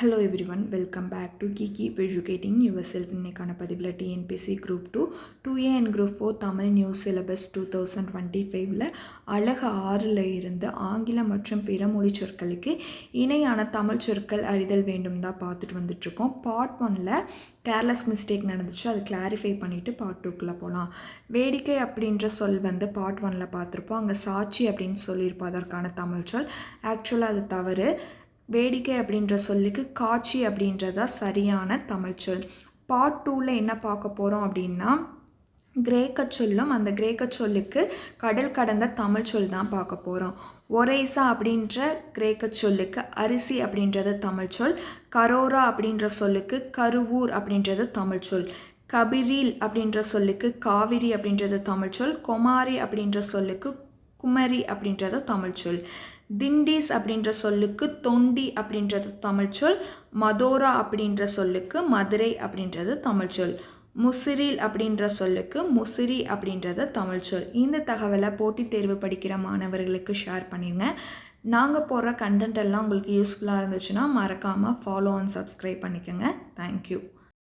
Hello everyone welcome back to Ki keep educating yourself இன்னைக்கான பதிவில் TNPSC group two two A and group four Tamil news syllabus two thousand twenty ஃபைவ்ல அழகு ஆறில் இருந்து ஆங்கிலம் மற்றும் பிற மொழி சொற்களுக்கு இணையான தமிழ் சொற்கள் அறிதல் வேண்டும் தான் பார்த்துட்டு வந்துட்ருக்கோம் பார்ட் ஒனில் கேர்லெஸ் மிஸ்டேக் நடந்துச்சு அது கிளாரிஃபை பண்ணிவிட்டு பார்ட் டூக்குள்ளே போகலாம் வேடிக்கை அப்படின்ற சொல் வந்து பார்ட் ஒனில் பார்த்துருப்போம். அங்கே சாட்சி அப்படின்னு சொல்லியிருப்போம் அதற்கான தமிழ் சொல். ஆக்சுவலாக அது தவறு. வேடிக்கை அப்படின்ற சொல்லுக்கு காட்சி அப்படின்றதா சரியான தமிழ்ச்சொல் பார்ட் டூவில் என்ன பார்க்க போகிறோம் அப்படின்னா கிரேக்க சொல்லும் அந்த கிரேக்க சொல்லுக்கு கடல் கடந்த தமிழ் சொல் தான் பார்க்க போகிறோம் ஒரேசா அப்படின்ற கிரேக்க சொல்லுக்கு அரிசி அப்படின்றது தமிழ் சொல். கரோரா அப்படின்ற சொல்லுக்கு கருவூர் அப்படின்றது தமிழ் சொல். கபிரில் அப்படின்ற சொல்லுக்கு காவிரி அப்படின்றது தமிழ் சொல். கொமாரி அப்படின்ற சொல்லுக்கு குமரி அப்படின்றது தமிழ் சொல். திண்டீஸ் அப்படின்ற சொல்லுக்கு தொண்டி அப்படின்றது தமிழ் சொல். மதோரா அப்படின்ற சொல்லுக்கு மதுரை அப்படின்றது தமிழ் சொல். முசிறில் அப்படின்ற சொல்லுக்கு முசிறி அப்படின்றது தமிழ் சொல். இந்த தகவலை போட்டித் தேர்வு படிக்கிற மாணவர்களுக்கு ஷேர் பண்ணிடுங்க நாங்கள் போடுற கண்டென்ட் எல்லாம் உங்களுக்கு யூஸ்ஃபுல்லாக இருந்துச்சுன்னா மறக்காமல் ஃபாலோ அண்ட் சப்ஸ்கிரைப் பண்ணிக்கோங்க. Thank you